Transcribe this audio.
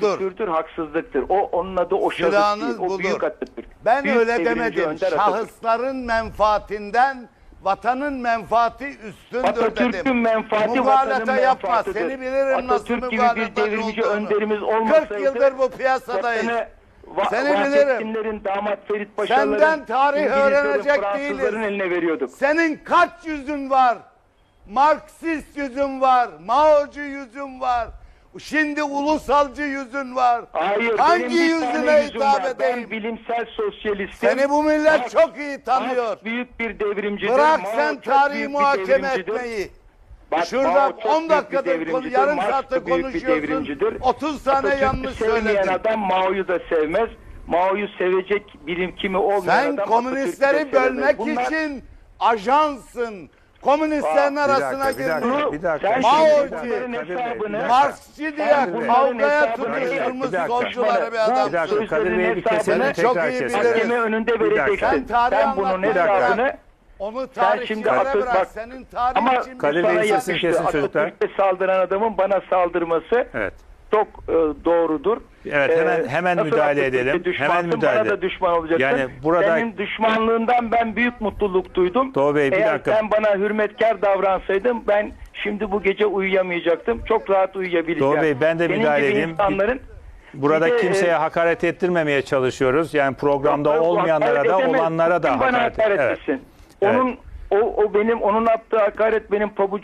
budur. küfürdür, haksızlıktır. O onun adı o şahıs Silahınız değil. O budur. büyük Atatürk. Ben Büyük öyle devrimci demedim. Önder Atatürk. Şahısların menfaatinden vatanın menfaati üstündür Atatürk'ün dedim. menfaati vatanın yapma. menfaatidir. Seni bilirim nasıl Atatürk gibi bir mügalata devrimci olduğunu. önderimiz olmasaydı 40 yıldır bu piyasadayız. Va Seni Vahdettinlerin, damat Ferit Paşaların, Senden tarih İngilizlerin, öğrenecek Fransızların değiliz. eline veriyorduk. Senin kaç yüzün var? Marksist yüzün var. Maocu yüzün var. Şimdi ulusalcı yüzün var. Hayır, Hangi benim bir yüzüne tane yüzüm hitap var. edeyim? Ben bilimsel sosyalistim. Seni bu millet Marx- çok iyi tanıyor. Marx büyük bir devrimcidir. Bırak Mao sen çok tarihi büyük bir muhakeme devrimcidir. etmeyi. Bak, Şurada Mao çok 10 büyük bir dakikadır konu, devrimcidir. yarım Marx da saatte büyük bir konuşuyorsun. devrimcidir. 30 tane Atatürk'ü yanlış sevmeyen söyledin. adam Mao'yu da sevmez. Mao'yu sevecek bilim kimi olmayan Sen adam komünistleri Atatürk'ü de sevmez. bölmek Bunlar- için ajansın. Komünistlerin Aa, arasına dakika, bir dakika. Bunu Bir dakika. Mao'cu, bunların Kadir Bey, bir hesabını dakika. Marksçı diye Sen bunların kavgaya hesabını tutuşturmuş Bir dakika. solcuları bir Bir adamsın. dakika Kadir Bey'i bir keselim çok tekrar iyi keselim. biliriz. Mahkeme önünde Bir dakika. vereceksin. Sen tarih Sen bunun anlatmaya hesabını. Onu Sen şimdi tarihçilere Atatürk bırak. bak Senin tarih ama için bu Kadir sana Bey'in sesini yakıştı. kesin çocuklar. Atatürk'e saldıran adamın bana saldırması Evet. Çok e, doğrudur. Evet, hemen- hemen nasıl müdahale edelim. Hemen müdahale. Bana da düşman olacaksın. Yani burada- Senin düşmanlığından ben büyük mutluluk duydum. Doğu Bey, bir Eğer dakika. sen bana hürmetkar davransaydın ben şimdi bu gece uyuyamayacaktım. Çok rahat uyuyabileceğim. Doğu Bey, ben de Senin müdahale edeyim. insanların Burada bir de, kimseye e, hakaret ettirmemeye çalışıyoruz. Yani programda Yok, olmayanlara hakaret da edemez. olanlara da Kim bana hakaret. hakaret Evet. etsin. Evet. Onun o, o benim onun attığı hakaret benim pabucumu